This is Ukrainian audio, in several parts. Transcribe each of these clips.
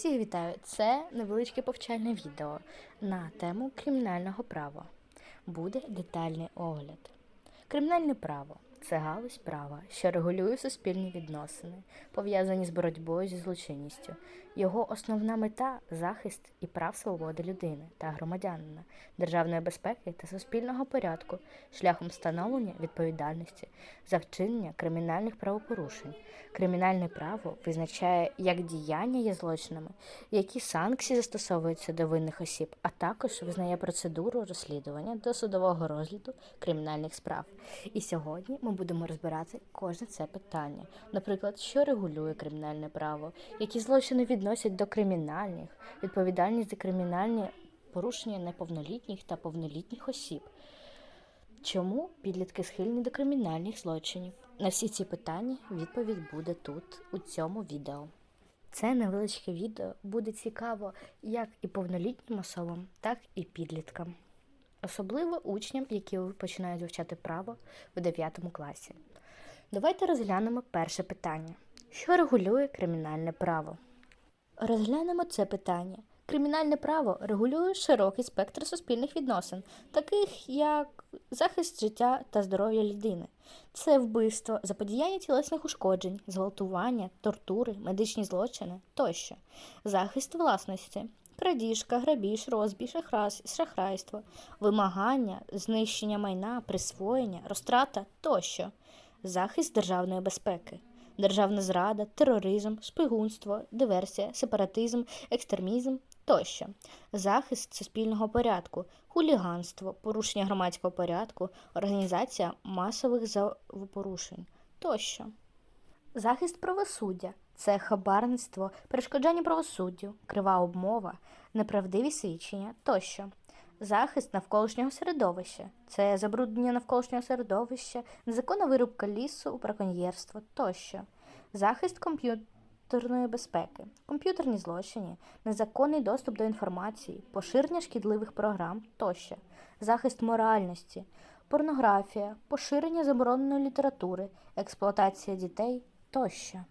Всіх вітаю! Це невеличке повчальне відео на тему кримінального права. Буде детальний огляд. Кримінальне право це галузь права, що регулює суспільні відносини, пов'язані з боротьбою зі злочинністю. Його основна мета захист і прав свободи людини та громадянина, державної безпеки та суспільного порядку шляхом встановлення відповідальності за вчинення кримінальних правопорушень. Кримінальне право визначає, як діяння є злочинами, які санкції застосовуються до винних осіб, а також визнає процедуру розслідування до судового розгляду кримінальних справ. І сьогодні ми будемо розбирати кожне це питання. Наприклад, що регулює кримінальне право, які злочини відносять до кримінальних, відповідальність за кримінальні порушення неповнолітніх та повнолітніх осіб. Чому підлітки схильні до кримінальних злочинів? На всі ці питання відповідь буде тут, у цьому відео. Це невеличке відео буде цікаво як і повнолітнім особам, так і підліткам. Особливо учням, які починають вивчати право в 9 класі. Давайте розглянемо перше питання: що регулює кримінальне право? Розглянемо це питання. Кримінальне право регулює широкий спектр суспільних відносин, таких як захист життя та здоров'я людини. Це вбивство, заподіяння тілесних ушкоджень, зґвалтування, тортури, медичні злочини тощо, захист власності, крадіжка, грабіж, розбій, шахрайство, вимагання, знищення майна, присвоєння, розтрата тощо, захист державної безпеки державна зрада, тероризм, шпигунство, диверсія, сепаратизм, екстремізм тощо, захист суспільного порядку, хуліганство, порушення громадського порядку, організація масових правопорушень тощо. Захист правосуддя це хабарництво, перешкоджання правосуддю, крива обмова, неправдиві свідчення тощо. Захист навколишнього середовища це забруднення навколишнього середовища, незаконна вирубка лісу, браконьєрство тощо. Захист комп'ютерної безпеки, комп'ютерні злочини, незаконний доступ до інформації, поширення шкідливих програм тощо. Захист моральності, порнографія, поширення забороненої літератури, експлуатація дітей тощо.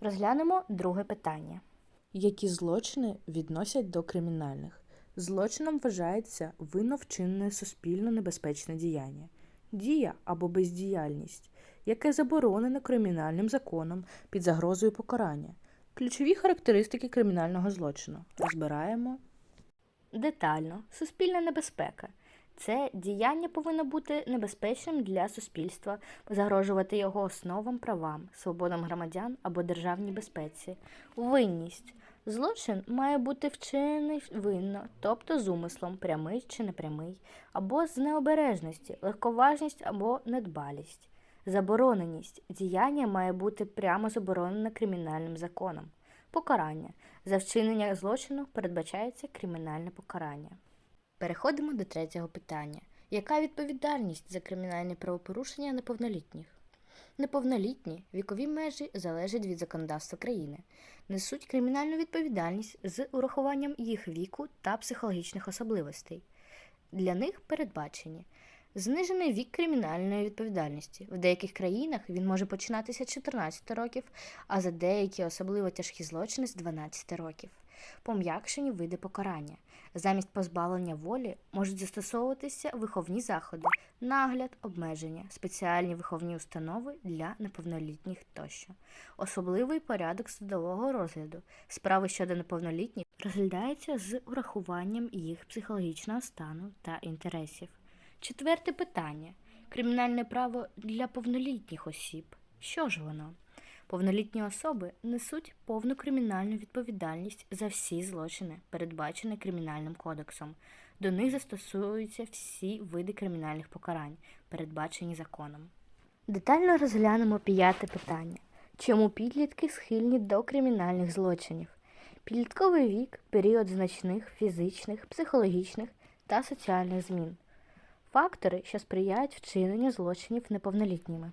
Розглянемо друге питання. Які злочини відносять до кримінальних? Злочином вважається винно вчинене суспільно небезпечне діяння, дія або бездіяльність, яке заборонено кримінальним законом під загрозою покарання. Ключові характеристики кримінального злочину розбираємо. Детально, суспільна небезпека. Це діяння повинно бути небезпечним для суспільства, загрожувати його основам, правам, свободам громадян або державній безпеці. Винність. Злочин має бути вчинений винно, тобто з умислом, прямий чи непрямий, або з необережності, легковажність або недбалість. Забороненість. Діяння має бути прямо заборонене кримінальним законом. Покарання. За вчинення злочину передбачається кримінальне покарання. Переходимо до третього питання. Яка відповідальність за кримінальні правопорушення неповнолітніх? Неповнолітні вікові межі залежать від законодавства країни, несуть кримінальну відповідальність з урахуванням їх віку та психологічних особливостей. Для них передбачені знижений вік кримінальної відповідальності. В деяких країнах він може починатися з 14 років, а за деякі особливо тяжкі злочини з 12 років. Пом'якшені види покарання. Замість позбавлення волі можуть застосовуватися виховні заходи, нагляд, обмеження, спеціальні виховні установи для неповнолітніх тощо. Особливий порядок судового розгляду. Справи щодо неповнолітніх розглядаються з урахуванням їх психологічного стану та інтересів. Четверте питання. Кримінальне право для повнолітніх осіб. Що ж воно? Повнолітні особи несуть повну кримінальну відповідальність за всі злочини, передбачені Кримінальним кодексом. До них застосуються всі види кримінальних покарань, передбачені законом. Детально розглянемо п'яте питання. Чому підлітки схильні до кримінальних злочинів? Підлітковий вік період значних фізичних, психологічних та соціальних змін. Фактори, що сприяють вчиненню злочинів неповнолітніми.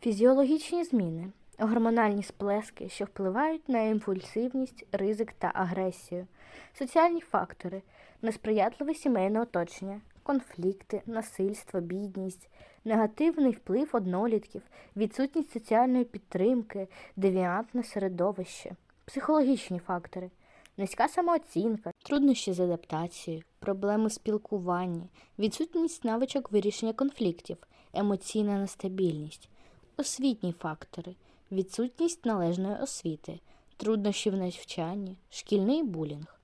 Фізіологічні зміни, гормональні сплески, що впливають на імпульсивність, ризик та агресію, соціальні фактори, несприятливе сімейне оточення, конфлікти, насильство, бідність, негативний вплив однолітків, відсутність соціальної підтримки, девіантне середовище, Психологічні фактори. Низька самооцінка, труднощі з адаптацією, проблеми в спілкуванні, відсутність навичок вирішення конфліктів, емоційна нестабільність, освітні фактори, відсутність належної освіти, труднощі в навчанні, шкільний булінг.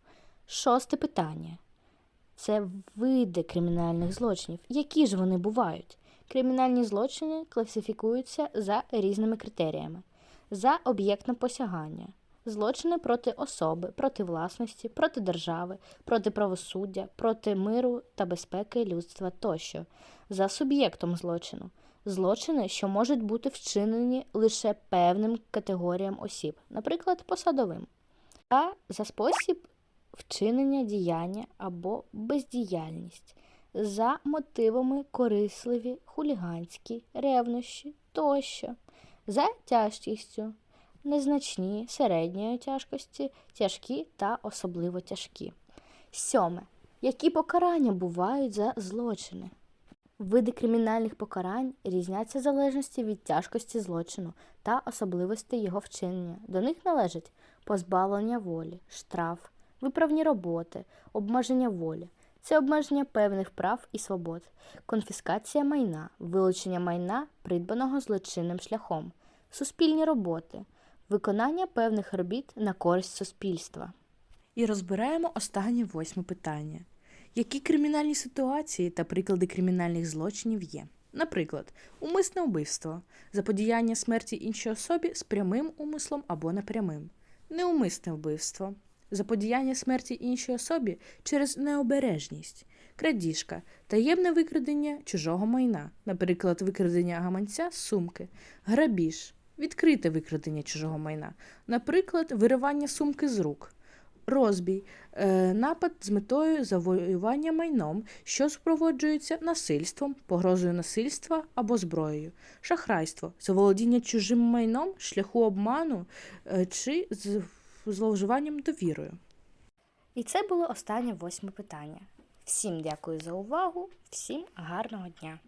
Шосте питання. Це види кримінальних злочинів. Які ж вони бувають? Кримінальні злочини класифікуються за різними критеріями: за об'єктне посягання, злочини проти особи, проти власності, проти держави, проти правосуддя, проти миру та безпеки людства тощо, за суб'єктом злочину, злочини, що можуть бути вчинені лише певним категоріям осіб, наприклад, посадовим, та за спосіб вчинення діяння або бездіяльність, за мотивами корисливі, хуліганські, ревнощі тощо, за тяжкістю, незначні, середньої тяжкості, тяжкі та особливо тяжкі. Сьоме. Які покарання бувають за злочини? Види кримінальних покарань різняться в залежності від тяжкості злочину та особливостей його вчинення. До них належать позбавлення волі, штраф, виправні роботи, обмеження волі. Це обмеження певних прав і свобод, конфіскація майна, вилучення майна, придбаного злочинним шляхом, суспільні роботи, виконання певних робіт на користь суспільства. І розбираємо останнє восьме питання. Які кримінальні ситуації та приклади кримінальних злочинів є? Наприклад, умисне вбивство, заподіяння смерті іншій особі з прямим умислом або непрямим, неумисне вбивство, заподіяння смерті іншій особі через необережність, крадіжка, таємне викрадення чужого майна, наприклад, викрадення гаманця з сумки, грабіж, відкрите викрадення чужого майна, наприклад, виривання сумки з рук. Розбій е, напад з метою завоювання майном, що супроводжується насильством, погрозою насильства або зброєю, шахрайство, заволодіння чужим майном, шляху обману е, чи з зловживанням довірою. І це було останнє восьме питання. Всім дякую за увагу, всім гарного дня!